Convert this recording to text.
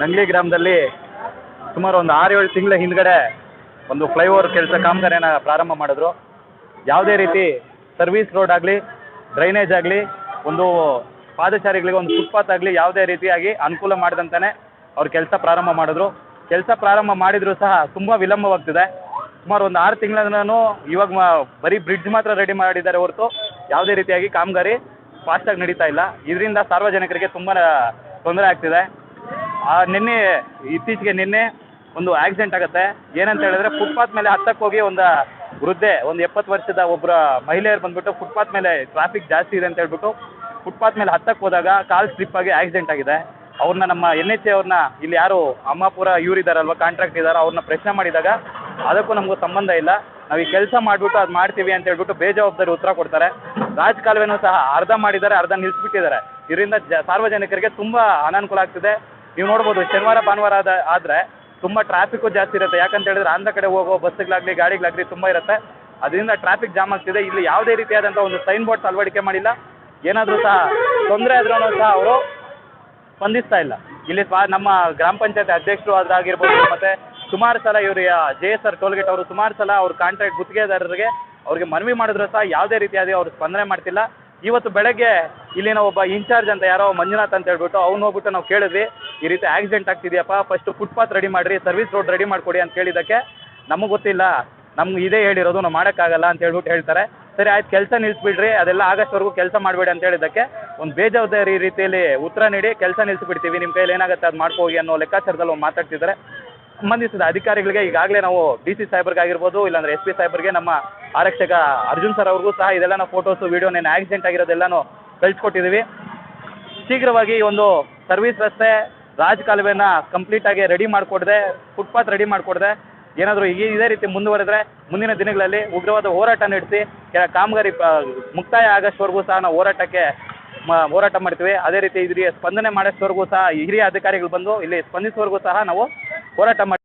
ನಂಗ್ಲಿ ಗ್ರಾಮದಲ್ಲಿ ಸುಮಾರು ಒಂದು ಆರು ಏಳು ತಿಂಗಳ ಹಿಂದ್ಗಡೆ ಒಂದು ಫ್ಲೈಓವರ್ ಕೆಲಸ ಕಾಮಗಾರಿಯನ್ನು ಪ್ರಾರಂಭ ಮಾಡಿದ್ರು. ಯಾವುದೇ ರೀತಿ ಸರ್ವಿಸ್ ರೋಡ್ ಆಗಲಿ, ಡ್ರೈನೇಜ್ ಆಗಲಿ, ಒಂದು ಪಾದಚಾರಿಗಳಿಗೆ ಒಂದು ಫುಟ್ಪಾತ್ ಆಗಲಿ ಯಾವುದೇ ರೀತಿಯಾಗಿ ಅನುಕೂಲ ಮಾಡಿದಂತಾನೆ ಅವ್ರು ಕೆಲಸ ಪ್ರಾರಂಭ ಮಾಡಿದ್ರು. ಕೆಲಸ ಪ್ರಾರಂಭ ಮಾಡಿದ್ರು ಸಹ ತುಂಬ ವಿಳಂಬವಾಗ್ತಿದೆ. ಸುಮಾರು ಒಂದು ಆರು ತಿಂಗಳೂ ಇವಾಗ ಬರೀ ಬ್ರಿಡ್ಜ್ ಮಾತ್ರ ರೆಡಿ ಮಾಡಿದ್ದಾರೆ ಹೊರತು ಯಾವುದೇ ರೀತಿಯಾಗಿ ಕಾಮಗಾರಿ ಫಾಸ್ಟಾಗಿ ನಡೀತಾ ಇಲ್ಲ. ಇದರಿಂದ ಸಾರ್ವಜನಿಕರಿಗೆ ತುಂಬ ತೊಂದರೆ ಆಗ್ತಿದೆ. ನಿನ್ನೆ, ಇತ್ತೀಚೆಗೆ ನಿನ್ನೆ ಒಂದು ಆಕ್ಸಿಡೆಂಟ್ ಆಗುತ್ತೆ. ಏನಂತ ಹೇಳಿದ್ರೆ ಫುಟ್ಪಾತ್ ಮೇಲೆ ಹತ್ತಕ್ಕೆ ಹೋಗಿ ಒಂದು ವೃದ್ಧೆ, ಒಂದು ಎಪ್ಪತ್ತು ವರ್ಷದ ಒಬ್ಬರ ಮಹಿಳೆಯರು ಬಂದ್ಬಿಟ್ಟು ಫುಟ್ಪಾತ್ ಮೇಲೆ ಟ್ರಾಫಿಕ್ ಜಾಸ್ತಿ ಇದೆ ಅಂತ ಹೇಳ್ಬಿಟ್ಟು ಫುಟ್ಪಾತ್ ಮೇಲೆ ಹತ್ತಕ್ಕೆ ಹೋದಾಗ ಕಾಲ್ ಸ್ಲಿಪ್ ಆಗಿ ಆಕ್ಸಿಡೆಂಟ್ ಆಗಿದೆ. ಅವ್ರನ್ನ ನಮ್ಮ ಎನ್ ಎಚ್ ಅವ್ರನ್ನ, ಇಲ್ಲಿ ಯಾರು ಅಮ್ಮಾಪುರ ಇವ್ರು ಇದಾರಲ್ವಾ ಕಾಂಟ್ರಾಕ್ಟ್ ಇದಾರ ಅವ್ರನ್ನ ಪ್ರಶ್ನೆ ಮಾಡಿದಾಗ ಅದಕ್ಕೂ ನಮಗೂ ಸಂಬಂಧ ಇಲ್ಲ. ನಾವು ಈ ಕೆಲಸ ಮಾಡಿಬಿಟ್ಟು ಅದು ಮಾಡ್ತೀವಿ ಅಂತ ಹೇಳ್ಬಿಟ್ಟು ಬೇಜವಾಬ್ದಾರಿ ಉತ್ತರ ಕೊಡ್ತಾರೆ. ರಾಜಕಾಲುವೆನೂ ಸಹ ಅರ್ಧ ಮಾಡಿದ್ದಾರೆ, ಅರ್ಧ ನಿಲ್ಲಿಸ್ಬಿಟ್ಟಿದ್ದಾರೆ ಇದರಿಂದ ಸಾರ್ವಜನಿಕರಿಗೆ ತುಂಬ ಅನಾನುಕೂಲ ಆಗ್ತಿದೆ. ನೀವು ನೋಡ್ಬೋದು, ಶನಿವಾರ, ಭಾನುವಾರ ಆದ ಆದರೆ ತುಂಬ ಟ್ರಾಫಿಕ್ಕು ಜಾಸ್ತಿ ಇರುತ್ತೆ. ಯಾಕಂತ ಹೇಳಿದ್ರೆ ಆಂಧ್ರ ಕಡೆ ಹೋಗೋ ಬಸ್ಸುಗಳಾಗಲಿ ಗಾಡಿಗಳಾಗಲಿ ತುಂಬ ಇರುತ್ತೆ. ಅದರಿಂದ ಟ್ರಾಫಿಕ್ ಜಾಮ್ ಆಗ್ತಿದೆ. ಇಲ್ಲಿ ಯಾವುದೇ ರೀತಿಯಾದಂಥ ಒಂದು ಸೈನ್ ಬೋರ್ಡ್ಸ್ ಅಳವಡಿಕೆ ಮಾಡಿಲ್ಲ. ಏನಾದರೂ ಸಹ ತೊಂದರೆ ಆದ್ರೂ ಸಹ ಅವರು ಸ್ಪಂದಿಸ್ತಾ ಇಲ್ಲ. ಇಲ್ಲಿ ನಮ್ಮ ಗ್ರಾಮ ಪಂಚಾಯತ್ ಅಧ್ಯಕ್ಷರು ಅದಾಗಿರ್ಬೋದು ಮತ್ತೆ ಸುಮಾರು ಸಲ ಇವರು ಜೆ ಎಸ್ ಆರ್ ಟೋಲ್ಗೇಟ್ ಅವರು ಸುಮಾರು ಸಲ ಅವ್ರ ಕಾಂಟ್ರಾಕ್ಟ್ ಗುತ್ತಿಗೆದಾರರಿಗೆ ಅವ್ರಿಗೆ ಮನವಿ ಮಾಡಿದ್ರು ಸಹ ಯಾವುದೇ ರೀತಿಯಾಗಿ ಅವರು ಸ್ಪಂದನೆ ಮಾಡ್ತಿಲ್ಲ. ಇವತ್ತು ಬೆಳಗ್ಗೆ ಇಲ್ಲಿನ ಒಬ್ಬ ಇನ್ಚಾರ್ಜ್ ಅಂತ ಯಾರೋ ಮಂಜುನಾಥ್ ಅಂತ ಹೇಳ್ಬಿಟ್ಟು ಅವ್ನು ಹೋಗ್ಬಿಟ್ಟು ನಾವು ಕೇಳಿದ್ವಿ, ಈ ರೀತಿ ಆಕ್ಸಿಡೆಂಟ್ ಆಗ್ತಿದೆಯಪ್ಪ ಫಸ್ಟ್ ಫುಟ್ಪಾತ್ ರೆಡಿ ಮಾಡಿರಿ ಸರ್ವಿಸ್ ರೋಡ್ ರೆಡಿ ಮಾಡಿಕೊಡಿ ಅಂತ ಕೇಳಿದ್ದಕ್ಕೆ ನಮಗೆ ಗೊತ್ತಿಲ್ಲ, ನಮ್ಗೆ ಇದೇ ಹೇಳಿರೋದು, ನಾವು ಮಾಡೋಕ್ಕಾಗಲ್ಲ ಅಂತ ಹೇಳ್ಬಿಟ್ಟು ಹೇಳ್ತಾರೆ. ಸರಿ, ಆಯ್ತು, ಕೆಲಸ ನಿಲ್ಲಿಸ್ಬಿಡ್ರಿ ಅದೆಲ್ಲ ಆಗಸ್ಟ್ವರೆಗೂ ಕೆಲಸ ಮಾಡಬೇಡಿ ಅಂತ ಹೇಳಿದ್ದಕ್ಕೆ ಒಂದು ಬೇಜವಾಬ್ದಾರಿ ರೀತಿಯಲ್ಲಿ ಉತ್ತರ ನೀಡಿ, ಕೆಲಸ ನಿಲ್ಲಿಸ್ಬಿಡ್ತೀವಿ ನಿಮ್ಮ ಕೈಯಲ್ಲಿ ಏನಾಗುತ್ತೆ ಅದು ಮಾಡ್ಕೋಗಿ ಅನ್ನೋ ಲೆಕ್ಕಾಚಾರದಲ್ಲಿ ಮಾತಾಡ್ತಿದ್ದಾರೆ. ಸಂಬಂಧಿಸಿದ ಅಧಿಕಾರಿಗಳಿಗೆ ಈಗಾಗಲೇ ನಾವು ಡಿ ಸಿ ಸಾಹೇಬ್ರಿಗಾಗಿರ್ಬೋದು, ಇಲ್ಲಾಂದ್ರೆ ಎಸ್ ಪಿ ಸಾಹೇಬರ್ಗೆ ನಮ್ಮ ಆರಕ್ಷಕ ಅರ್ಜುನ್ ಸರ್ ಅವ್ರಿಗೂ ಸಹ ಇದೆಲ್ಲ ನಾವು ಫೋಟೋಸ್ ವೀಡಿಯೋ ನೇನು ಆಕ್ಸಿಡೆಂಟ್ ಆಗಿರೋದೆಲ್ಲನೂ ಕಳಿಸ್ಕೊಟ್ಟಿದ್ದೀವಿ ಶೀಘ್ರವಾಗಿ ಈ ಒಂದು ಸರ್ವಿಸ್ ರಸ್ತೆ ರಾಜ್ ಕಾಲುವೆನ ಕಂಪ್ಲೀಟಾಗಿ ರೆಡಿ ಮಾಡಿಕೊಡದೆ ಫುಟ್ಪಾತ್ ರೆಡಿ ಮಾಡಿಕೊಡದೆ. ಏನಾದರೂ ಈ ಇದೇ ರೀತಿ ಮುಂದುವರೆದ್ರೆ ಮುಂದಿನ ದಿನಗಳಲ್ಲಿ ಉಗ್ರವಾದ ಹೋರಾಟ ನಡೆಸಿ ಕೆಲ ಕಾಮಗಾರಿ ಮುಕ್ತಾಯ ಆಗೋಷ್ಟವರೆಗೂ ಸಹ ನಾವು ಹೋರಾಟಕ್ಕೆ ಹೋರಾಟ ಮಾಡ್ತೀವಿ. ಅದೇ ರೀತಿ ಇದ್ರಿಗೆ ಸ್ಪಂದನೆ ಮಾಡೋಷ್ಟವರೆಗೂ ಸಹ ಹಿರಿಯ ಅಧಿಕಾರಿಗಳು ಬಂದು ಇಲ್ಲಿ ಸ್ಪಂದಿಸುವವರೆಗೂ ಸಹ ನಾವು ಹೋರಾಟ ಮಾಡಿ